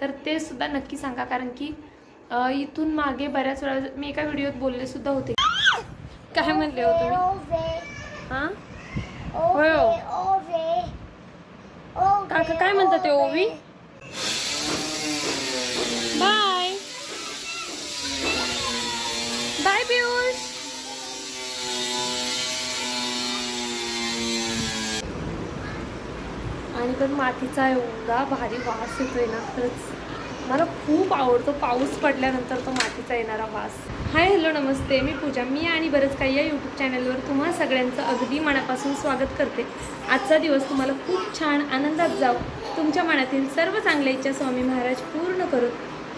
तर ते सुद्धा नक्की सांगा कारण की इथून मागे बऱ्याच वेळा मी एका व्हिडिओत बोलले सुद्धा होते. काय म्हणले हो तुम्ही? हां? होय हो. काका काय म्हणतात ते ओवी? बाय. बाय पियुष आणि पण मातीचा एवढा भारी वास येतोय ना खरंच. मला खूप आवडतो. पाऊस पडल्यानंतर तो मातीचा येणारा वास. हाय हॅलो नमस्ते. मी पूजा. मी आणि बरंच काही या यूट्यूब चॅनलवर तुम्हा सगळ्यांचं अगदी मनापासून स्वागत करते. आजचा दिवस तुम्हाला खूप छान आनंदात जाऊ तुमच्या मनातील सर्व चांगल्या इच्छा स्वामी महाराज पूर्ण करून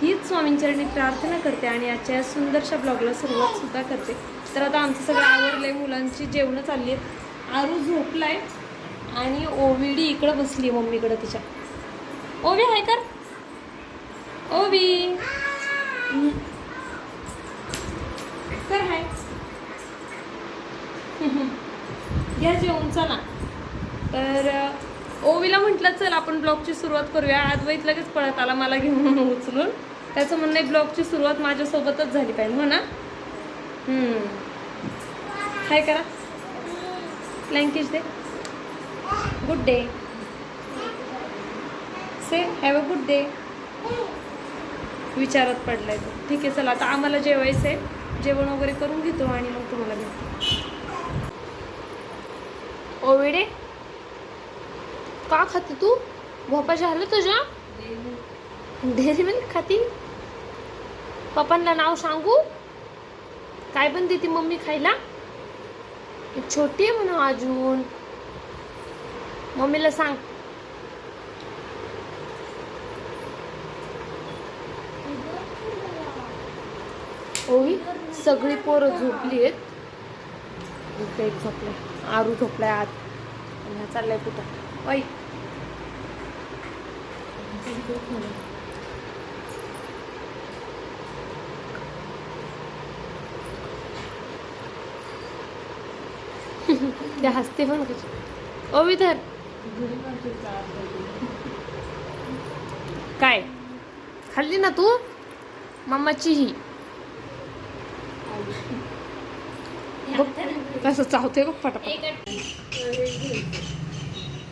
हीच स्वामींचरणी प्रार्थना करते आणि आजच्या या सुंदरशा ब्लॉगला सुरुवात सुद्धा करते. तर आता आमचं सगळं आहे मुलांची जेवणं चालली आहेत. आरू झोपला आहे आणि ओविडी इकडं बसली मम्मीकडं तिच्या. ओवी आहे कर. ओवी. कर हाय. घ्या जेवण चला. तर ओवीला म्हटलं चल आपण ब्लॉगची सुरुवात करूया. अद्वैत लगेच पळत आला मला घेऊन उचलून. त्याचं म्हणणं आहे ब्लॉगची सुरुवात माझ्यासोबतच झाली पाहिजे हो ना? हाय करा. लँकेज दे. Good day say have a good day विचारत पडलाय तो. ठीक आहे चला आता आम्हाला जेवायचं आहे. जेवण वगैरे करून घेतो आणि मग तुम्हाला भेटतो. ओविडे का खाते तू? भोपा झालं तुझ्या? डेअरी मिल्क खाती? पप्पांना नाव सांगू? काय पण देते मम्मी खायला? छोटी आहे म्हणा अजून. मम्मीला सांग. ओही सगळी पोरं झोपली आहेत एक झोपलाय. आरू झोपलाय आत आणि हा चाललाय कुठं? ऐ हसते पण कशी ओ विधर काय? खाल्ली ना तू? मम्माची ही. कसं चावते बघ पटापट.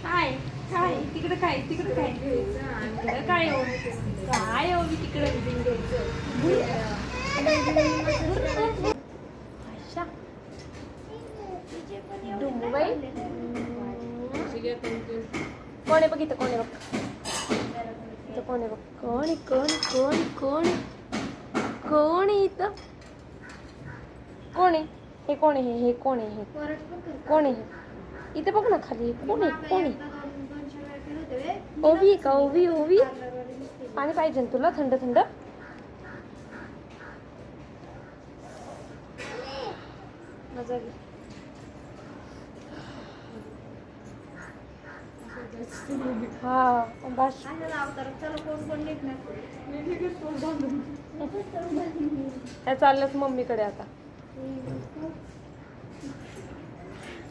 काय काय तिकडे काय तिकडे काय? काय हो? काय हो मी तिकडे? अच्छा. कोण आहे बघ इथं कोण आहे बघ? इथं कोण आहे बघ? कोण आहे कोण कोण कोण कोण आहे इथं? कोण आहे? हे कोण आहे हे कोण आहे हे कोण आहे? हे? इथे बघ ना खाली कोण आहे कोण आहे? ओवी का ओवी ओवी? पाणी पाहिजे ना तुला थंड थंड? मजा हा बस. त्या चालल्यात मम्मीकडे आता.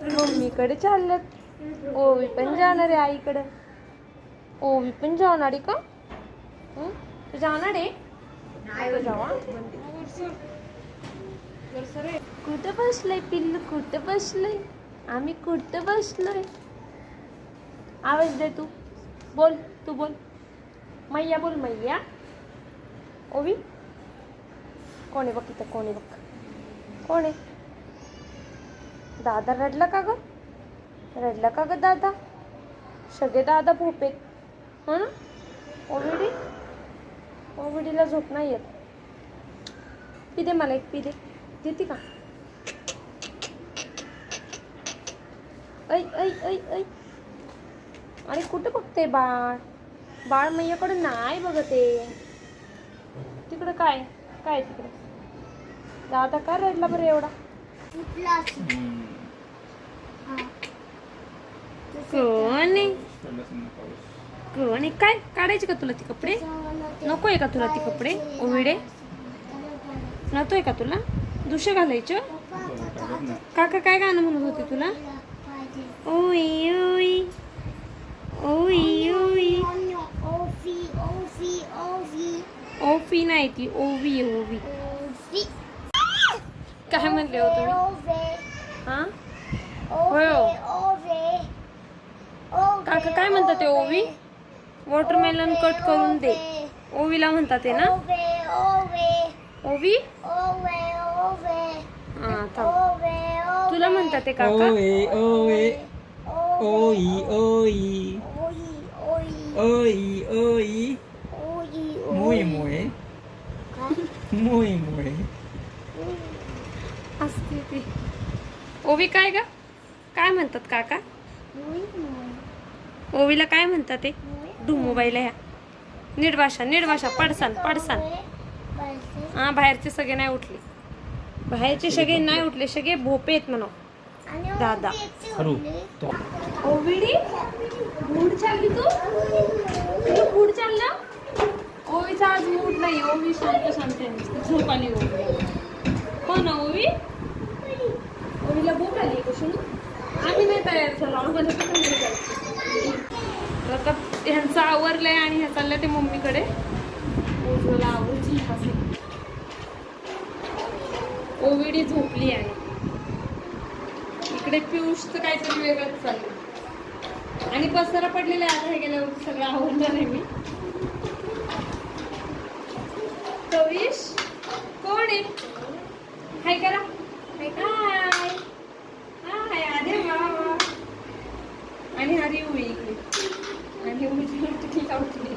मम्मीकडे चालल्यात ओवी पण जाणार आहे आईकडे. ओवी पण जाणार आहे का? तू जाणार आहे? जाऊ, कुठं बसलंय पिल्लू? कुठं बसलंय? आम्ही कुठं बसलोय? आवाज दे तू. बोल तू बोल. मैया बोल मैया. ओवी. कोण आहे बघ इथं कोण आहे बघ. कोण आहे? दादा रडला का ग? रडला का ग दादा? सगळे दादा भोपेत हो ना? ओविडी? ओविडीला झोप नाही येत. पिदे दे मला एक पिदे देते का? ऐ ऐ ऐ ऐ. आणि कुठं बघते बाळ? बाळ मैयाकडे नाही बघते तिकडं काय? काय तिकडे? दादा का रडला बरं एवढा? कोण आहे कोण? आहे काय? काढायचे का तुला ती कपडे? नको आहे का तुला ती कपडे? ओविडे नकोय का तुला? दुसरं घालायचं काका काय गाणं म्हणत होते तुला? ओई ओई. Ovi. ओफी नाही ती ओवी ओवी काय म्हणले हो तुम्ही हा होय हो. काका काय म्हणतात ते ओवी वॉटरमेलन कट करून दे ओवीला म्हणतात ते ना ओवी हा थांब तुला म्हणतात ते काका ओई ओई ओई ओई मोई मोए मोई मोए असते ती ओवी काय ग? काय म्हणतात काका? ओवीला काय म्हणतात ते? डू मोबाईल ह्या. नीट भाषा नीट भाषा. पडसान पडसान. हा बाहेरचे सगळे नाही उठले. बाहेरचे सगळे नाही उठले. सगळे भोपे आहेत म्हणा दादा. तो ओविडी मूड चालली तू? तू मूड चालला? ओवीचा आज मूड नाही ओवी शांत शांत. झोप आली ओवी हो ना ओवी ओवीला भूक आली का शुनू आम्ही नाही तयार झालो आम्हाला पण नाही जायचं. तर आता ह्यांचं आवरलंय आणि ह्या चालल्या ते मम्मीकडे उज्ज्वला आवडची असेल ओविडी झोपली आहे इकडे पियुषचं काहीतरी वेगळंच चाललं आणि पसरा पडलेला आहे आता हे गेल्यावर सगळं आवडणार आहे मी. कविश कोण आहे? हाय करा. हाय हाय. हाय अरे वा वा. आणि हरी उई इकडे. आणि उई ठीक लावली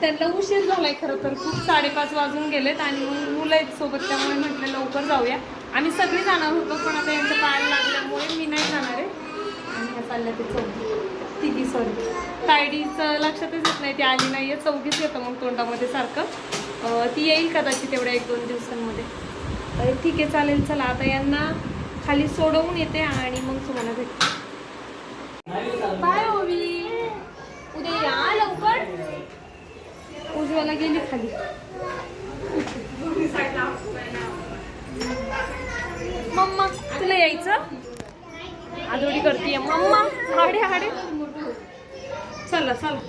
त्यांना उशीर झालाय खरं तर. खूप साडेपाच वाजून गेलेत आणि मग मुलं आहेत सोबत त्यामुळे म्हटलं लवकर जाऊया. आम्ही सगळी जाणार होतो पण आता चालल्या ते चौघी. तिघी सॉरी तायडीचं लक्षातच येत नाही ती आली नाही आहे चौघीच येतं मग तोंडामध्ये सारखं. ती येईल कदाचित तेवढ्या एक दोन दिवसांमध्ये. ठीक आहे चालेल चला. आता यांना खाली सोडवून येते आणि मग तुम्हाला भेटते. बाय ओवी. उद्या या लवकर. उजव्याला गेली खाली. मम्मा तुला यायचं? आदोडी करते मम्मा हाडे हाडे. चला चला.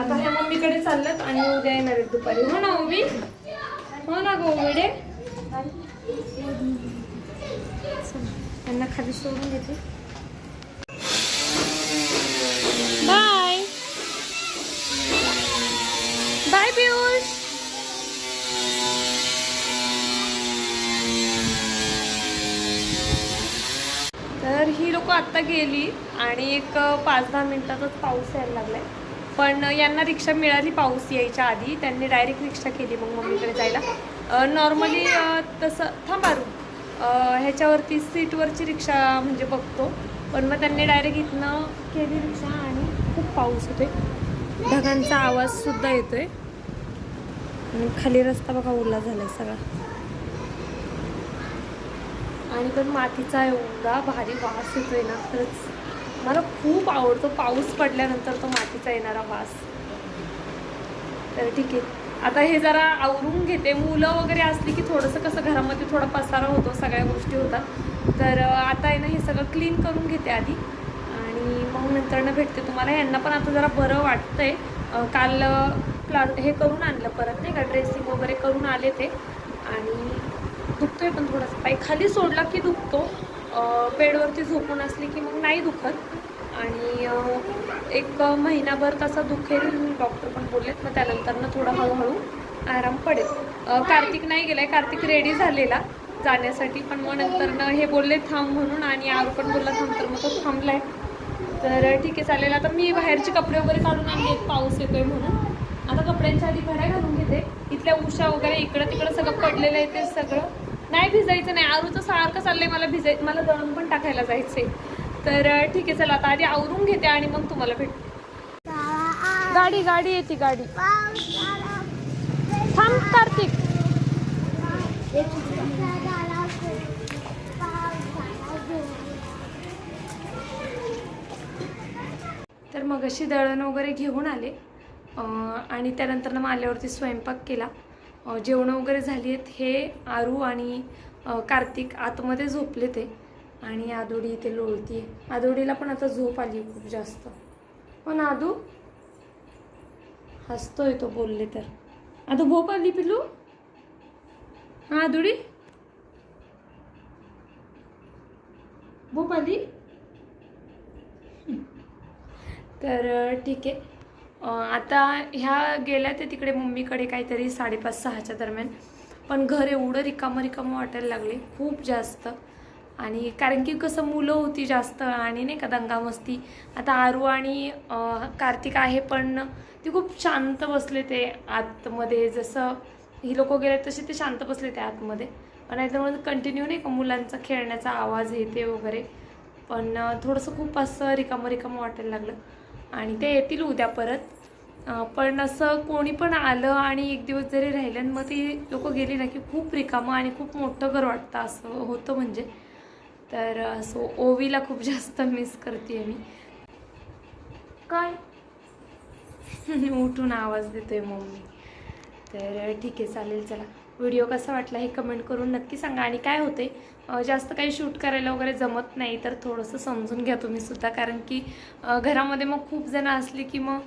आता ह्या मम्मीकडे चालल्यात आणि उद्या येणार आहेत दुपारी. हो ना उभी? हो ना गो ओविडे त्यांना खाली सोडून घेते बाय. बाय पिऊ. ही लोक आत्ता गेली आणि एक पाच दहा मिनिटातच पाऊस यायला लागलाय. पण यांना रिक्षा मिळाली पाऊस यायच्या आधी. त्यांनी डायरेक्ट रिक्षा केली मग मम्मीकडे जायला. नॉर्मली तसं थांबारू ह्याच्यावरती सीटवरची रिक्षा म्हणजे बघतो. पण मग त्यांनी डायरेक्ट इथनं केली रिक्षा आणि खूप पाऊस होते ढगांचा आवाजसुद्धा येतो येतोय. खाली रस्ता बघा ओला झालाय सगळा. आणि पण मातीचा एवढा भारी वास येतोय ना खरंच. मला खूप आवडतो. पाऊस पडल्यानंतर तो मातीचा येणारा वास. तर ठीक आहे. आता हे जरा आवरून घेते. मुलं वगैरे असली की थोडंसं कसं घरामध्ये थोडा पसारा होतो सगळ्या गोष्टी होतात. तर आता आहे ना हे सगळं क्लीन करून घेते आधी. आणि मग नंतरनं भेटते तुम्हाला. यांना पण आता जरा बरं वाटतंय. काल प्ला हे करून आणलं परत नाही का? ड्रेसिंग वगैरे करून आले ते. आणि दुखतोय पण थोडासा. पाय खाली सोडला की दुखतो. बेडवरती झोपून असली की मग नाही दुखत. आणि एक महिनाभर तसा दुखेल डॉक्टर पण बोललेत. मग त्यानंतरनं थोडं हळूहळू आराम पडेल. कार्तिक नाही गेलाय. कार्तिक रेडी झालेला जाण्यासाठी. पण मग नंतरनं हे बोलले थांब म्हणून. आणि आरू पण बोलला थांब तर मग तो थांबलाय. तर ठीक आहे चालेल. आता मी बाहेरचे कपडे वगैरे काढून आणले पाऊस येतोय म्हणून. आता कपड्यांच्या आधी घड्या घालून घेते. इथल्या उषा वगैरे इकडं तिकडं सगळं पडलेलं आहे ते सगळं. नाही भिजायचं नाही. आरूचं सारखं चाललंय मला भिजाय मला दळण पण टाकायला जायचंय. तर ठीक आहे चला आता आधी आवरून घेते आणि मग तुम्हाला भेटते गाडी गाडी येते गाडी. थांब कार्तिक. तर मग अशी दळण वगैरे घेऊन आले. आणि त्यानंतर मग आल्यावरती स्वयंपाक केला. जेवणं वगैरे झाली आहेत हे आरू आणि कार्तिक आतमध्ये झोपले ते. आणि आदोडी इथे लोळती आदोडीला पण आता झोप आली खूप जास्त. पण आदू? हसतोय तो बोलले तर. आता भोप आली पिलू हा आदोडी? भोप आली? तर ठीक आहे. आता ह्या गेल्या ते तिकडे मम्मीकडे काहीतरी साडेपाच सहाच्या दरम्यान. पण घर एवढं रिकामं रिकामं वाटायला लागले खूप जास्त. आणि कारण की कसं मुलं होती जास्त आणि नाही का दंगामस्ती आता आरू आणि कार्तिक आहे पण ती खूप शांत बसले ते आतमध्ये. जसं ही लोक गेले तसे ते शांत बसले ते आतमध्ये. नाहीतर मग कंटिन्यू नाही का मुलांचा खेळण्याचा आवाज येते वगैरे. पण थोडंसं खूप असं रिकामं रिकामं वाटायला लागलं. आणि ते येतील उद्या परत. पण असं कोणी पण आलं आणि एक दिवस जरी राहिलं आणि मग ती लोक गेली ना की खूप रिकामं आणि खूप मोठं घर वाटतं असं होतं म्हणजे. तर असं ओवीला खूप जास्त मिस करते मी. काय? उठून आवाज देतोय मम्मी. तर ठीक आहे चालेल चला. व्हिडिओ कसा वाटला हे कमेंट करून नक्की सांगा. आणि काय होते जास्त काही शूट करायला वगैरे जमत नाही तर थोडंसं समजून घ्या तुम्ही सुद्धा. कारण की घरामध्ये मग खूप जणं असले की मग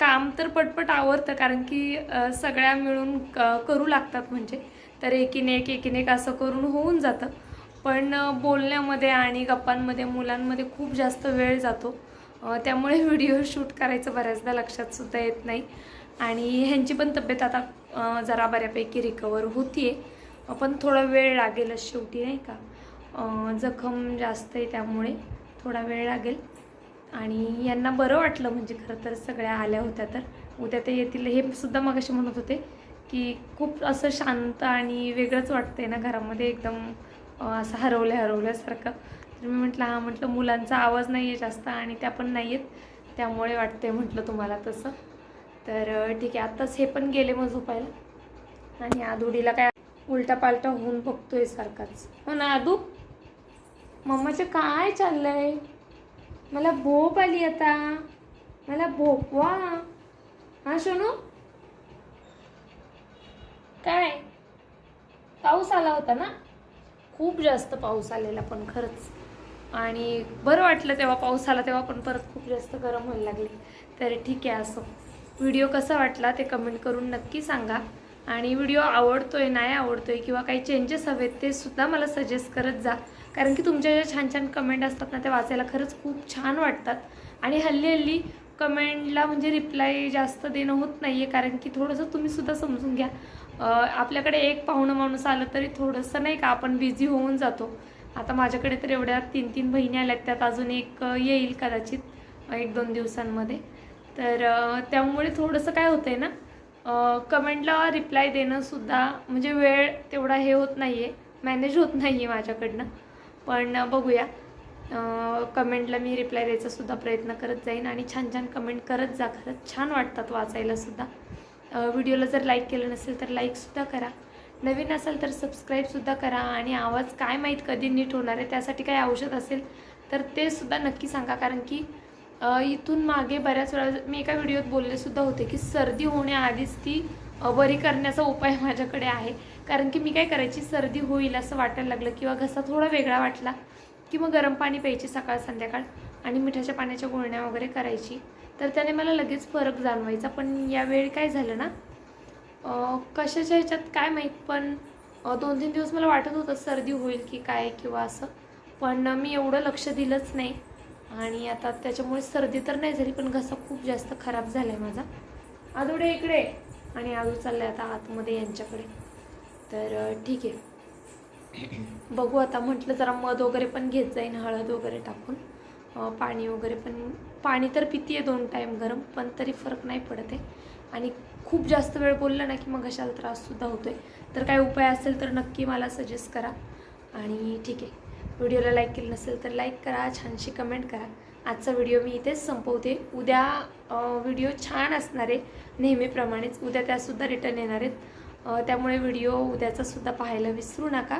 काम तर पटपट आवरतं. कारण की सगळ्या मिळून क- करू लागतात म्हणजे. तर एकीने एक एकीने एक असं करून होऊन जातं. पण बोलण्यामध्ये आणि गप्पांमध्ये मुलांमध्ये खूप जास्त वेळ जातो. त्यामुळे व्हिडिओ शूट करायचं बऱ्याचदा लक्षातसुद्धा येत नाही. आणि ह्यांची पण तब्येत आता जरा बऱ्यापैकी रिकवर होतीये. पण थोडा वेळ लागेलच शेवटी नाही का? जखम जास्त आहे त्यामुळे थोडा वेळ लागेल. आणि यांना बरं वाटलं म्हणजे खरं तर सगळ्या आल्या होत्या तर. उद्या ते येतील. हे सुद्धा मग असे म्हणत होते की खूप असं शांत आणि वेगळंच वाटतंय ना घरामध्ये एकदम असं हरवल्या हरवल्यासारखं. तर मी म्हटलं हा म्हटलं मुलांचा आवाज नाही आहे जास्त आणि त्या पण नाही आहेत त्यामुळे वाटतंय म्हटलं तुम्हाला तसं. तर ठीक आहे आत्ताच हे पण गेले मग झोपायला. आणि आदुडीला काय उलटा पालटा होऊन बघतोय सारखाच. हो ना आदू? मम्माचं काय चाललंय? मला भोप आली आता. मला भोप वा हा सोनू? काय? पाऊस आला होता ना? खूप जास्त पाऊस आलेला पण खरंच. आणि बरं वाटलं तेव्हा पाऊस आला तेव्हा पण परत खूप जास्त गरम व्हायला लागले. तर ठीक आहे असं. व्हिडिओ कसा वाटला ते कमेंट करून नक्की सांगा. आणि व्हिडिओ आवडतोय नाही आवडतोय किंवा काही चेंजेस हवेत ते सुद्धा मला सजेस्ट करत जा. कारण की तुमच्या ज्या छान छान कमेंट असतात ना ते वाचायला खरंच खूप छान वाटतात. आणि हल्ली हल्ली कमेंटला म्हणजे रिप्लाय जास्त देणं होत नाही आहे कारण की थोडंसं तुम्हीसुद्धा समजून घ्या. आपल्याकडे एक पाहुणं माणूस आलं तरी थोडंसं नाही का आपण बिझी होऊन जातो. आता माझ्याकडे तर एवढ्या तीन तीन बहिणी आल्यात त्यात अजून एक येईल कदाचित एक दोन दिवसांमध्ये. तर त्यामुळे थोडंसं काय होतं आहे ना कमेंटला रिप्लाय देणंसुद्धा म्हणजे वेळ तेवढा हे होत नाही आहे मॅनेज होत नाही आहे माझ्याकडनं. पण बघूया. कमेंटला मी रिप्लाय द्यायचासुद्धा प्रयत्न करत जाईन आणि छान छान कमेंट करत जा खरंच छान वाटतात वाचायलासुद्धा व्हिडिओला जर लाईक केलं नसेल तर लाईकसुद्धा करा. नवीन असाल तर सबस्क्राईबसुद्धा करा आणि आवाज काय माहीत कधी नीट होणार आहे त्यासाठी काही औषध असेल तर ते सुद्धा नक्की सांगा कारण की इथून मागे बऱ्याच वेळा मी एका व्हिडिओत बोललेसुद्धा होते की सर्दी होण्याआधीच ती बरी करण्याचा उपाय माझ्याकडे आहे. कारण की मी काय करायची सर्दी होईल असं वाटायला लागलं किंवा घसा थोडा वेगळा वाटला की मग गरम पाणी प्यायची सकाळ संध्याकाळ आणि मिठाच्या पाण्याच्या गुळण्या वगैरे करायची. तर त्याने मला लगेच फरक जाणवायचा. पण यावेळी काय झालं ना कशाच्या ह्याच्यात काय माहीत पण दोन तीन दिवस मला वाटत होतं सर्दी होईल की काय किंवा असं. पण मी एवढं लक्ष दिलंच नाही. आणि आता त्याच्यामुळे सर्दी तर नाही झाली पण घसा खूप जास्त खराब झाला आहे माझा. आदोडे इकडे. आणि आदू आहे आता आतमध्ये यांच्याकडे. तर ठीक आहे. बघू आता म्हटलं जरा मध वगैरे पण घेत जाईन हळद वगैरे टाकून. पाणी वगैरे पण पाणी तर पिती आहे दोन टाईम गरम पण तरी फरक नाही पडत आहे. आणि खूप जास्त वेळ बोललं ना की मग घशाला त्राससुद्धा होतो आहे तर काय उपाय असेल तर नक्की मला सजेस्ट करा. आणि ठीक आहे. व्हिडिओला लाईक केलं नसेल तर लाईक करा छानशी कमेंट करा. आजचा व्हिडिओ मी इथेच संपवते. उद्या व्हिडिओ छान असणार आहे. नेहमीप्रमाणेच उद्या त्यासुद्धा रिटर्न येणार आहेत. त्यामुळे व्हिडिओ उद्याचासुद्धा पाहायला विसरू नका.